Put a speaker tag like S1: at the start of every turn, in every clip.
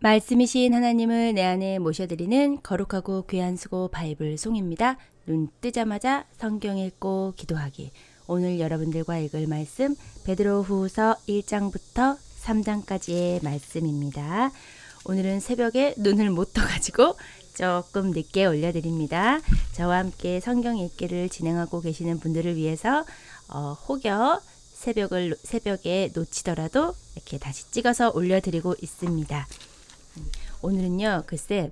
S1: 말씀이신 하나님을 내 안에 모셔드리는 거룩하고 귀한 수고 바이블 송입니다. 눈 뜨자마자 성경 읽고 기도하기. 오늘 여러분들과 읽을 말씀 베드로 후서 1장부터 3장까지의 말씀입니다. 오늘은 새벽에 눈을 못 떠가지고 조금 늦게 올려드립니다. 저와 함께 성경 읽기를 진행하고 계시는 분들을 위해서 어, 혹여 새벽을 새벽에 놓치더라도 이렇게 다시 찍어서 올려드리고 있습니다. 오늘은요, 글쎄,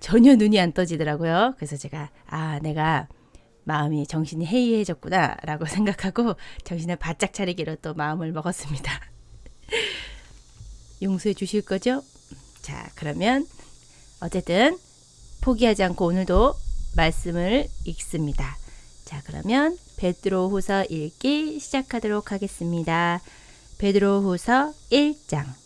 S1: 전혀 눈이 안 떠지더라고요. 그래서 제가, 아, 내가 마음이 정신이 해이해졌구나, 라고 생각하고 정신을 바짝 차리기로 또 마음을 먹었습니다. 용서해 주실 거죠? 자, 그러면 어쨌든 포기하지 않고 오늘도 말씀을 읽습니다. 자, 그러면 베드로 후서 읽기 시작하도록 하겠습니다. 베드로 후서 1장.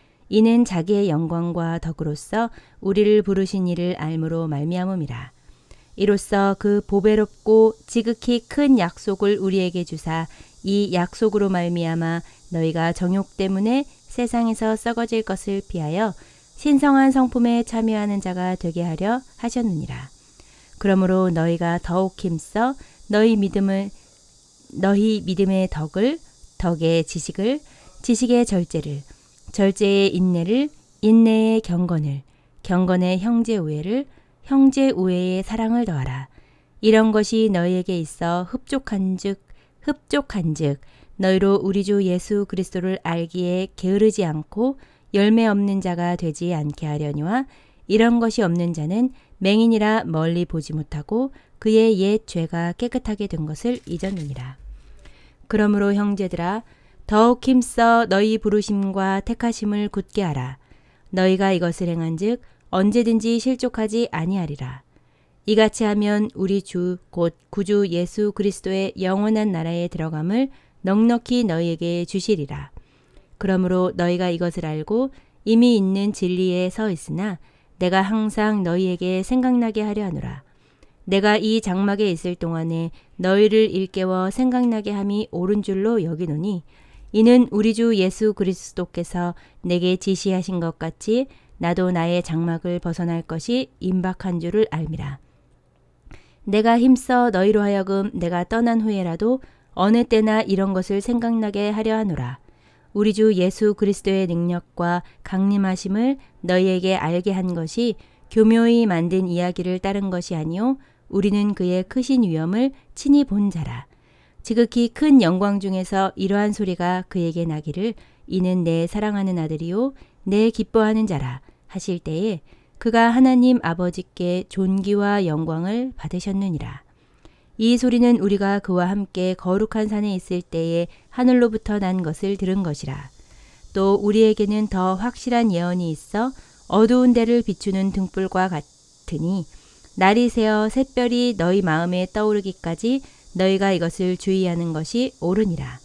S1: 이는 자기의 영광과 덕으로서 우리를 부르신 이를 알므로 말미암음이라. 이로써 그 보배롭고 지극히 큰 약속을 우리에게 주사 이 약속으로 말미암아 너희가 정욕 때문에 세상에서 썩어질 것을 피하여 신성한 성품에 참여하는 자가 되게 하려 하셨느니라. 그러므로 너희가 더욱 힘써 너희 믿음을 너희 믿음의 덕을 덕의 지식을 지식의 절제를 절제의 인내를, 인내의 경건을, 경건의 형제 우애를, 형제 우애의 사랑을 더하라. 이런 것이 너희에게 있어 흡족한즉 흡족한즉 너희로 우리 주 예수 그리스도를 알기에 게으르지 않고 열매 없는 자가 되지 않게 하려니와 이런 것이 없는 자는 맹인이라 멀리 보지 못하고 그의 옛 죄가 깨끗하게 된 것을 잊었느니라. 그러므로 형제들아 더욱 힘써 너희 부르심과 택하심을 굳게 하라. 너희가 이것을 행한즉 언제든지 실족하지 아니하리라. 이같이 하면 우리 주 곧 구주 예수 그리스도의 영원한 나라에 들어감을 넉넉히 너희에게 주시리라. 그러므로 너희가 이것을 알고 이미 있는 진리에 서 있으나 내가 항상 너희에게 생각나게 하려 하노라. 내가 이 장막에 있을 동안에 너희를 일깨워 생각나게 함이 옳은 줄로 여기노니 이는 우리 주 예수 그리스도께서 내게 지시하신 것 같이 나도 나의 장막을 벗어날 것이 임박한 줄을 알미라. 내가 힘써 너희로 하여금 내가 떠난 후에라도 어느 때나 이런 것을 생각나게 하려 하노라. 우리 주 예수 그리스도의 능력과 강림하심을 너희에게 알게 한 것이 교묘히 만든 이야기를 따른 것이 아니요 우리는 그의 크신 위엄을 친히 본 자라. 지극히 큰 영광 중에서 이러한 소리가 그에게 나기를 이는 내 사랑하는 아들이요 내 기뻐하는 자라 하실 때에 그가 하나님 아버지께 존귀와 영광을 받으셨느니라. 이 소리는 우리가 그와 함께 거룩한 산에 있을 때에 하늘로부터 난 것을 들은 것이라. 또 우리에게는 더 확실한 예언이 있어 어두운 데를 비추는 등불과 같으니 날이 새어 샛별이 너희 마음에 떠오르기까지 너희가 이것을 주의하는 것이 옳으니라.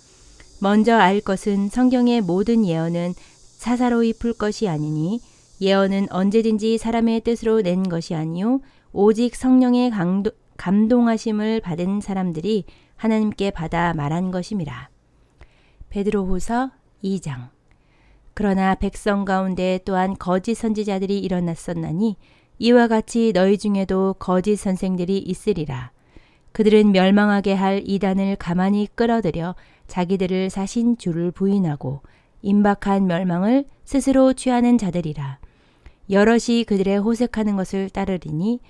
S1: 먼저 알 것은 성경의 모든 예언은 사사로이 풀 것이 아니니 예언은 언제든지 사람의 뜻으로 낸 것이 아니요 오직 성령의 강도, 감동하심을 받은 사람들이 하나님께 받아 말한 것임이라. 베드로후서 2장 그러나 백성 가운데 또한 거짓 선지자들이 일어났었나니 이와 같이 너희 중에도 거짓 선생들이 있으리라. 그들은 멸망하게 할 이단을 가만히 끌어들여 자기들을 사신 주를 부인하고 임박한 멸망을 스스로 취하는 자들이라. 여럿이 그들의 호색하는 것을 따르리니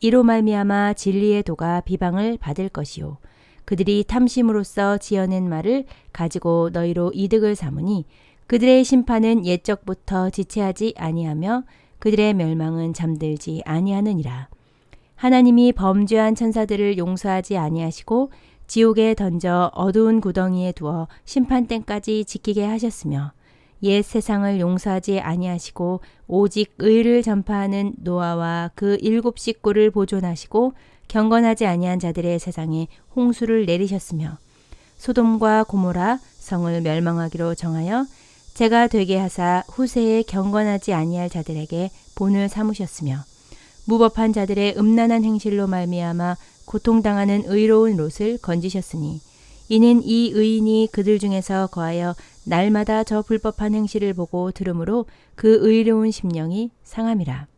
S1: 이로 말미암아 진리의 도가 비방을 받을 것이요. 그들이 탐심으로써 지어낸 말을 가지고 너희로 이득을 삼으니 그들의 심판은 옛적부터 지체하지 아니하며 그들의 멸망은 잠들지 아니하느니라. 하나님이 범죄한 천사들을 용서하지 아니하시고 지옥에 던져 어두운 구덩이에 두어 심판 때까지 지키게 하셨으며 옛 세상을 용서하지 아니하시고 오직 의를 전파하는 노아와 그 일곱 식구를 보존하시고 경건하지 아니한 자들의 세상에 홍수를 내리셨으며 소돔과 고모라 성을 멸망하기로 정하여 제가 되게 하사 후세에 경건하지 아니할 자들에게 본을 삼으셨으며 무법한 자들의 음란한 행실로 말미암아 고통당하는 의로운 롯을 건지셨으니 이는 이 의인이 그들 중에서 거하여 날마다 저 불법한 행실을 보고 들으므로 그 의로운 심령이 상함이라.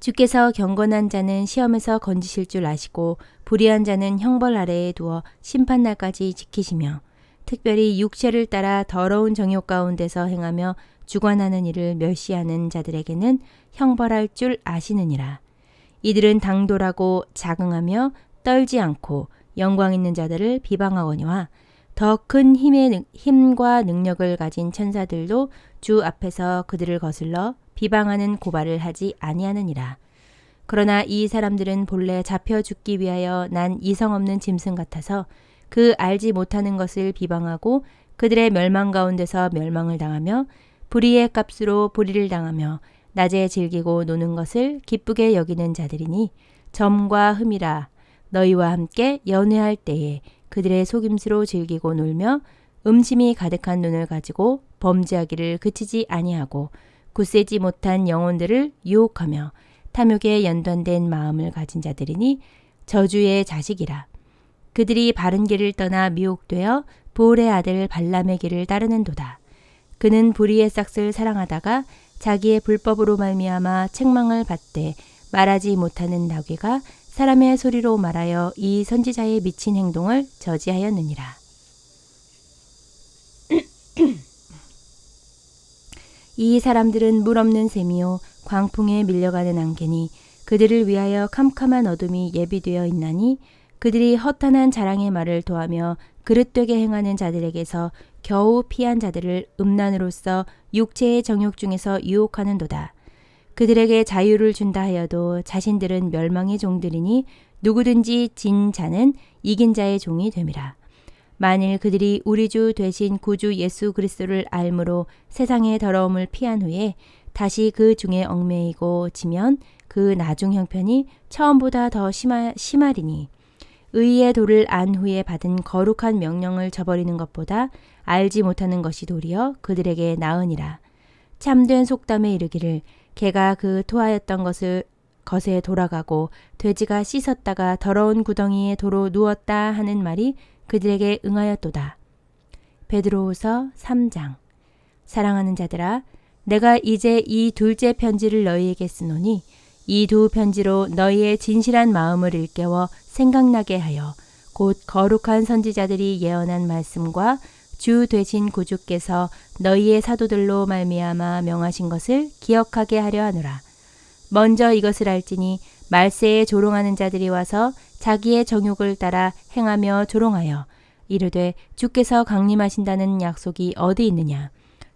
S1: 주께서 경건한 자는 시험에서 건지실 줄 아시고 불의한 자는 형벌 아래에 두어 심판날까지 지키시며 특별히 육체를 따라 더러운 정욕 가운데서 행하며 주관하는 일을 멸시하는 자들에게는 형벌할 줄 아시느니라. 이들은 당돌하고 자긍하며 떨지 않고 영광 있는 자들을 비방하거니와 더 큰 힘의 힘과 능력을 가진 천사들도 주 앞에서 그들을 거슬러 비방하는 고발을 하지 아니하느니라. 그러나 이 사람들은 본래 잡혀 죽기 위하여 난 이성 없는 짐승 같아서 그 알지 못하는 것을 비방하고 그들의 멸망 가운데서 멸망을 당하며 불의의 값으로 불의를 당하며 낮에 즐기고 노는 것을 기쁘게 여기는 자들이니 점과 흠이라 너희와 함께 연회할 때에 그들의 속임수로 즐기고 놀며 음심이 가득한 눈을 가지고 범죄하기를 그치지 아니하고 굳세지 못한 영혼들을 유혹하며 탐욕에 연단된 마음을 가진 자들이니 저주의 자식이라. 그들이 바른 길을 떠나 미혹되어 보울의 아들 발람의 길을 따르는도다. 그는 불의의 싹을 사랑하다가 자기의 불법으로 말미암아 책망을 받되 말하지 못하는 나귀가 사람의 소리로 말하여 이 선지자의 미친 행동을 저지하였느니라. 이 사람들은 물 없는 셈이요 광풍에 밀려가는 안개니 그들을 위하여 캄캄한 어둠이 예비되어 있나니 그들이 허탄한 자랑의 말을 도하며 그릇되게 행하는 자들에게서 겨우 피한 자들을 음란으로서 육체의 정욕 중에서 유혹하는도다. 그들에게 자유를 준다 하여도 자신들은 멸망의 종들이니 누구든지 진 자는 이긴 자의 종이 됨이라. 만일 그들이 우리 주 되신 구주 예수 그리스도를 알므로 세상의 더러움을 피한 후에 다시 그 중에 얽매이고 지면 그 나중 형편이 처음보다 더 심하, 심하리니 의의 도를 안 후에 받은 거룩한 명령을 저버리는 것보다 알지 못하는 것이 도리어 그들에게 나으니라. 참된 속담에 이르기를 개가 그 토하였던 것을 것에 돌아가고 돼지가 씻었다가 더러운 구덩이에 도로 누웠다 하는 말이 그들에게 응하였도다. 베드로후서 3장 사랑하는 자들아 내가 이제 이 둘째 편지를 너희에게 쓰노니 이 두 편지로 너희의 진실한 마음을 일깨워 생각나게 하여 곧 거룩한 선지자들이 예언한 말씀과 주 되신 구주께서 너희의 사도들로 말미암아 명하신 것을 기억하게 하려 하노라. 먼저 이것을 알지니 말세에 조롱하는 자들이 와서 자기의 정욕을 따라 행하며 조롱하여 이르되 주께서 강림하신다는 약속이 어디 있느냐.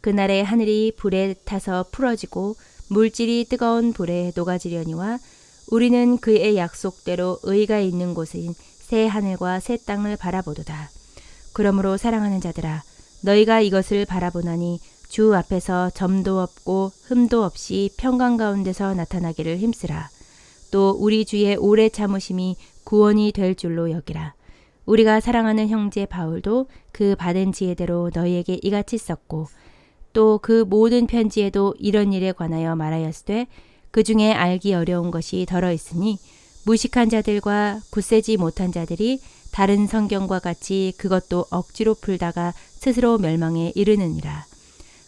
S1: 그날에 하늘이 불에 타서 풀어지고 물질이 뜨거운 불에 녹아지려니와 우리는 그의 약속대로 의가 있는 곳인 새 하늘과 새 땅을 바라보도다. 그러므로 사랑하는 자들아 너희가 이것을 바라보나니 주 앞에서 점도 없고 흠도 없이 평강 가운데서 나타나기를 힘쓰라. 또 우리 주의 오래 참으심이 구원이 될 줄로 여기라. 우리가 사랑하는 형제 바울도 그 받은 지혜대로 너희에게 이같이 썼고 또 그 모든 편지에도 이런 일에 관하여 말하였으되 그 중에 알기 어려운 것이 덜어 있으니 무식한 자들과 굳세지 못한 자들이 다른 성경과 같이 그것도 억지로 풀다가 스스로 멸망에 이르느니라.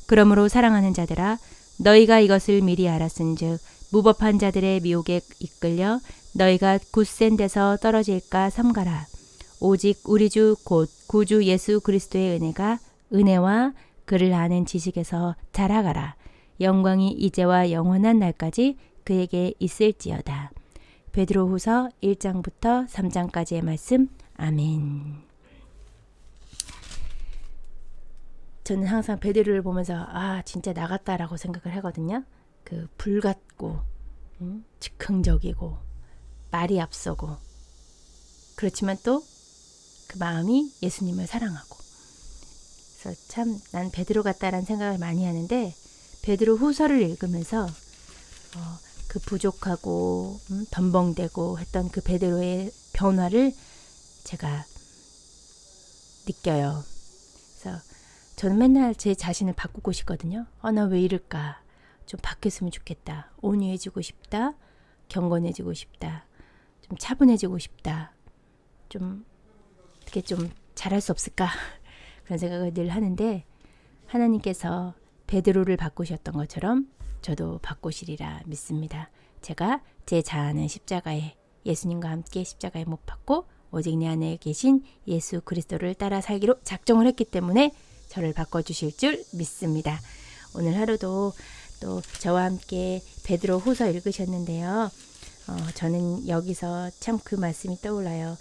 S1: 그러므로 사랑하는 자들아 너희가 이것을 미리 알았은즉 무법한 자들의 미혹에 이끌려 너희가 굳센 데서 떨어질까 삼가라. 오직 우리 주 곧 구주 예수 그리스도의 은혜가 은혜와 그를 아는 지식에서 자라가라. 영광이 이제와 영원한 날까지 그에게 있을지어다. 베드로후서 1장부터 3장까지의 말씀. 아멘. 저는 항상 베드로를 보면서 아 진짜 나갔다라고 생각을 하거든요. 그 불같고 음, 즉흥적이고 말이 앞서고 그렇지만 또 그 마음이 예수님을 사랑하고 그래서 참 난 베드로 같다라는 생각을 많이 하는데 베드로 후서를 읽으면서 어, 그 부족하고 음, 덤벙대고 했던 그 베드로의 변화를 제가 느껴요. 그래서 저는 맨날 제 자신을 바꾸고 싶거든요. 아, 나 왜 이럴까? 좀 바뀌었으면 좋겠다. 온유해지고 싶다. 경건해지고 싶다. 좀 차분해지고 싶다. 좀 어떻게 좀 잘할 수 없을까? 그런 생각을 늘 하는데 하나님께서 베드로를 바꾸셨던 것처럼 저도 바꾸시리라 믿습니다. 제가 제 자아는 십자가에 예수님과 함께 십자가에 못 박고 오직 내 안에 계신 예수 그리스도를 따라 살기로 작정을 했기 때문에 저를 바꿔주실 줄 믿습니다. 오늘 하루도 또 저와 함께 베드로 후서 읽으셨는데요. 어, 저는 여기서 참 그 말씀이 떠올라요.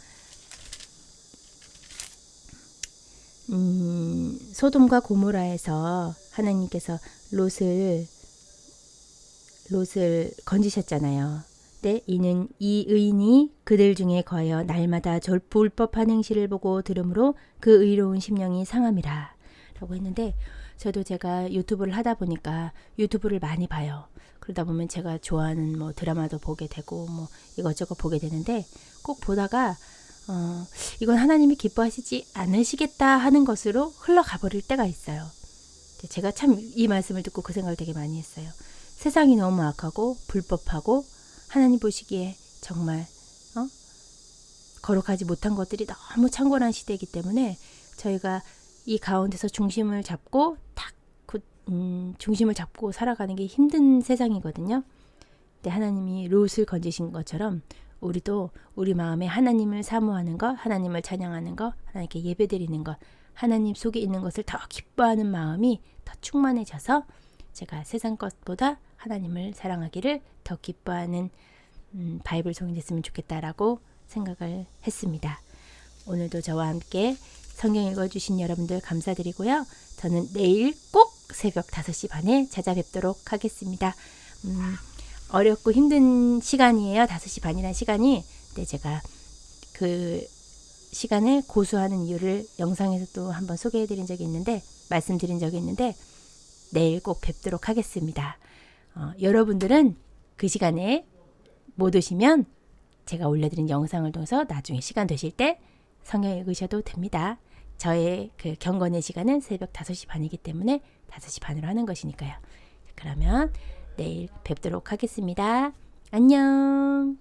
S1: 음, 소돔과 고모라에서 하나님께서 롯을 롯을 건지셨잖아요. 때 이는 이 의인이 그들 중에 거하여 날마다 절불법한 행실을 보고 들으므로 그 의로운 심령이 상함이라 라고 했는데 저도 제가 유튜브를 하다 보니까 유튜브를 많이 봐요. 그러다 보면 제가 좋아하는 뭐 드라마도 보게 되고 뭐 이것저것 보게 되는데 꼭 보다가 어, 이건 하나님이 기뻐하시지 않으시겠다 하는 것으로 흘러가 버릴 때가 있어요. 제가 참 이 말씀을 듣고 그 생각을 되게 많이 했어요. 세상이 너무 악하고 불법하고 하나님 보시기에 정말 어? 거룩하지 못한 것들이 너무 창궐한 시대이기 때문에 저희가 이 가운데서 중심을 잡고 탁 음, 중심을 잡고 살아가는 게 힘든 세상이거든요. 근데 하나님이 롯을 건지신 것처럼 우리도 우리 마음에 하나님을 사모하는 것, 하나님을 찬양하는 것, 하나님께 예배드리는 것, 하나님 속에 있는 것을 더 기뻐하는 마음이 더 충만해져서 제가 세상 것보다 하나님을 사랑하기를 더 기뻐하는 음, 바이블 성이 됐으면 좋겠다라고 생각을 했습니다. 오늘도 저와 함께 성경 읽어주신 여러분들 감사드리고요. 저는 내일 꼭 새벽 5시 반에 찾아뵙도록 하겠습니다. 음, 어렵고 힘든 시간이에요. 5시 반이라는 시간이. 근데 제가 그 시간을 고수하는 이유를 영상에서 또 한번 소개해 드린 적이 있는데, 말씀드린 적이 있는데, 내일 꼭 뵙도록 하겠습니다. 어, 여러분들은 그 시간에 못 오시면 제가 올려드린 영상을 통해서 나중에 시간 되실 때 성경 읽으셔도 됩니다. 저의 그 경건의 시간은 새벽 5시 반이기 때문에 5시 반으로 하는 것이니까요. 그러면 내일 뵙도록 하겠습니다. 안녕!